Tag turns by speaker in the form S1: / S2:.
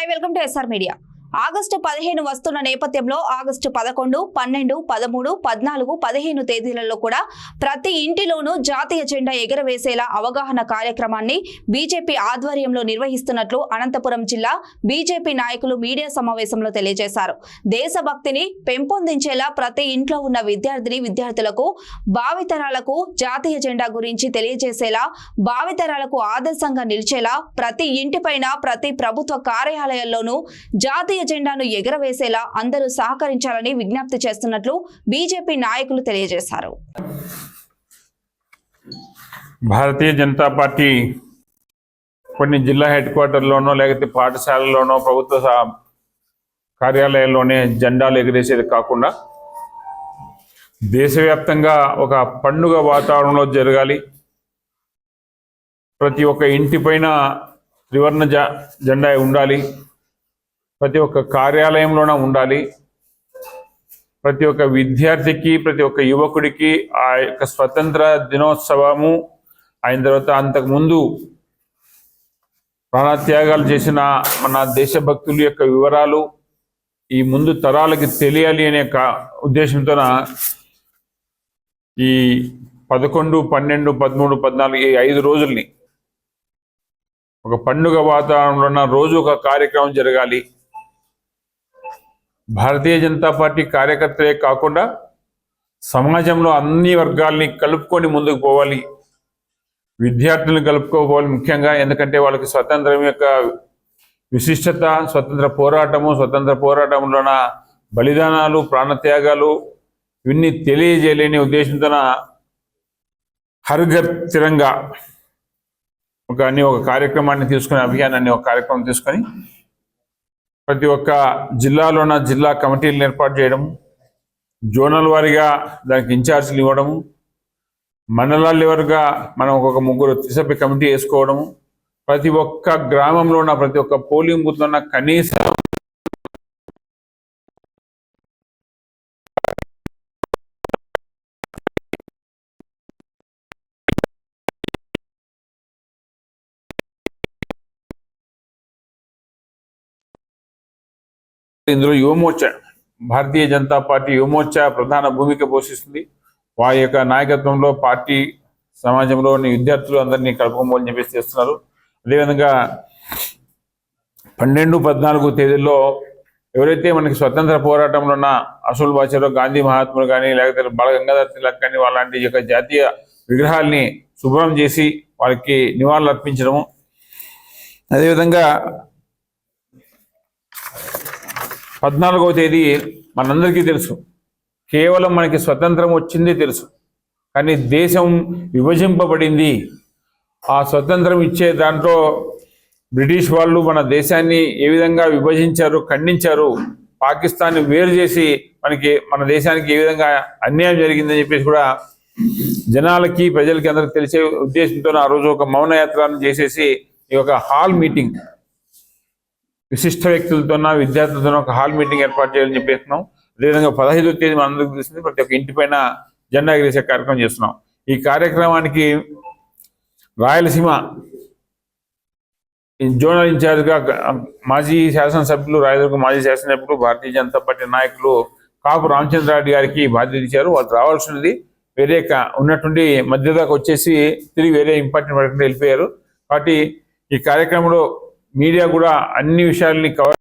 S1: Hi welcome to SR media. August పదిహేను వస్తున్న నేపథ్యంలో ఆగస్టు పదకొండు పన్నెండు పదమూడు పద్నాలుగు పదిహేను తేదీలలో కూడా ప్రతి ఇంటిలోనూ జాతీయ జెండా ఎగరవేసేలా అవగాహన కార్యక్రమాన్ని బీజేపీ ఆధ్వర్యంలో నిర్వహిస్తున్నట్లు అనంతపురం జిల్లా బీజేపీ నాయకులు మీడియా సమావేశంలో తెలియజేశారు. దేశభక్తిని పెంపొందించేలా ప్రతి ఇంట్లో ఉన్న విద్యార్థిని విద్యార్థులకు భావితరాలకు జాతీయ జెండా గురించి తెలియజేసేలా భావితరాలకు ఆదర్శంగా నిలిచేలా ప్రతి ఇంటిపైన ప్రతి ప్రభుత్వ కార్యాలయాల్లోనూ జాతీయ జెండాను ఎగరవేసేలా అందరూ సహకరించాలని విజ్ఞప్తి చేస్తున్నట్లు బీజేపీ నాయకులు తెలియజేశారు.
S2: భారతీయ జనతా పార్టీ కొన్ని జిల్లా హెడ్ క్వార్టర్లోనో లేకపోతే పాఠశాలలోనో ప్రభుత్వ కార్యాలయాల్లోనే జెండాలు ఎగిరేసేది కాకుండా దేశవ్యాప్తంగా ఒక పండుగ వాతావరణంలో జరగాలి. ప్రతి ఒక్క ఇంటిపైన త్రివర్ణ జ జెండా ఉండాలి. ప్రతి ఒక్క కార్యాలయంలోన ఉండాలి. ప్రతి ఒక్క విద్యార్థికి ప్రతి ఒక్క యువకుడికి ఆ యొక్క స్వతంత్ర దినోత్సవము అయిన తర్వాత అంతకుముందు ప్రాణత్యాగాలు చేసిన మన దేశభక్తుల యొక్క వివరాలు ఈ ముందు తరాలకి తెలియాలి అనే కా- ఉద్దేశంతోన ఈ పదకొండు పన్నెండు పదమూడు పద్నాలుగు ఈ ఐదు రోజుల్ని ఒక పండుగ వాతావరణంలో ఉన్న రోజు ఒక కార్యక్రమం జరగాలి. భారతీయ జనతా పార్టీ కార్యకర్తలే కాకుండా సమాజంలో అన్ని వర్గాల్ని కలుపుకొని ముందుకు పోవాలి. విద్యార్థులను కలుపుకోవాలి ముఖ్యంగా ఎందుకంటే వాళ్ళకి స్వతంత్రం యొక్క విశిష్టత స్వతంత్ర పోరాటము స్వతంత్ర పోరాటంలోన బలిదానాలు ప్రాణత్యాగాలు ఇవన్నీ తెలియజేయలేని ఉద్దేశంతోన హర్ తిరంగా ఒక అన్ని ఒక కార్యక్రమాన్ని తీసుకుని అభియానాన్ని ఒక కార్యక్రమం తీసుకొని ప్రతి ఒక్క జిల్లాలోన జిల్లా కమిటీలను ఏర్పాటు చేయడం జోనల్ వారీగా దానికి ఇన్ఛార్జీలు ఇవ్వడము మండలాల లెవెల్గా మనం ఒక్కొక్క ముగ్గురు త్రిసభ్య కమిటీ వేసుకోవడము ప్రతి ఒక్క గ్రామంలో ఉన్న ప్రతి ఒక్క పోలింగ్ బూత్ కనీసం ఇందులో యువమోర్చా భారతీయ జనతా పార్టీ యువమోర్చా ప్రధాన భూమిక పోషిస్తుంది. వారి యొక్క నాయకత్వంలో పార్టీ సమాజంలోని విద్యార్థులు అందరినీ కలుపుకోమని చెప్పేసి చేస్తున్నారు. అదేవిధంగా పన్నెండు పద్నాలుగు తేదీల్లో ఎవరైతే మనకి స్వతంత్ర పోరాటంలో ఉన్న అసలు భాషలో గాంధీ మహాత్ములు కానీ లేకపోతే బాలగంగాధర్ తిలక్ కానీ వాళ్ళంటి యొక్క జాతీయ విగ్రహాల్ని శుభ్రం చేసి వాళ్ళకి నివాళులు అర్పించడము అదేవిధంగా పద్నాలుగవ తేదీ మనందరికీ తెలుసు. కేవలం మనకి స్వతంత్రం వచ్చింది తెలుసు. కానీ దేశం విభజింపబడింది. ఆ స్వతంత్రం ఇచ్చే దాంట్లో బ్రిటిష్ వాళ్ళు మన దేశాన్ని ఏ విధంగా విభజించారు ఖండించారు పాకిస్తాన్ని వేరు చేసి మనకి మన దేశానికి ఏ విధంగా అన్యాయం జరిగిందని చెప్పేసి కూడా జనాలకి ప్రజలకి అందరికి తెలిసే ఉద్దేశంతో ఆ రోజు ఒక మౌన యాత్రను చేసేసి ఈ యొక్క హాల్ మీటింగ్ విశిష్ట వ్యక్తులతో విద్యార్థులతో ఒక హాల్ మీటింగ్ ఏర్పాటు చేయాలని చెప్పేస్తున్నాం. అదేవిధంగా పదహైదో తేదీ మనందరికీ తెలిసింది ప్రతి ఒక్క ఇంటి పైన జెండా ఎగిరేసే కార్యక్రమం చేస్తున్నాం. ఈ కార్యక్రమానికి రాయలసీమ జోనల్ ఇన్ఛార్జ్గా మాజీ శాసనసభ్యులు రాయదుర్గ మాజీ శాసనసభ్యులు భారతీయ జనతా పార్టీ నాయకులు కాపు రామచంద్రారెడ్డి గారికి బాధ్యత ఇచ్చారు. వాళ్ళు రావాల్సినది వేరే ఉన్నటువంటి మధ్య దాకా వచ్చేసి తిరిగి వేరే ఇంపార్టెంట్ వర్క్ వెళ్ళిపోయారు. కాబట్టి ఈ కార్యక్రమంలో మీడియా కూడా అన్ని విషయాల్ని కవర్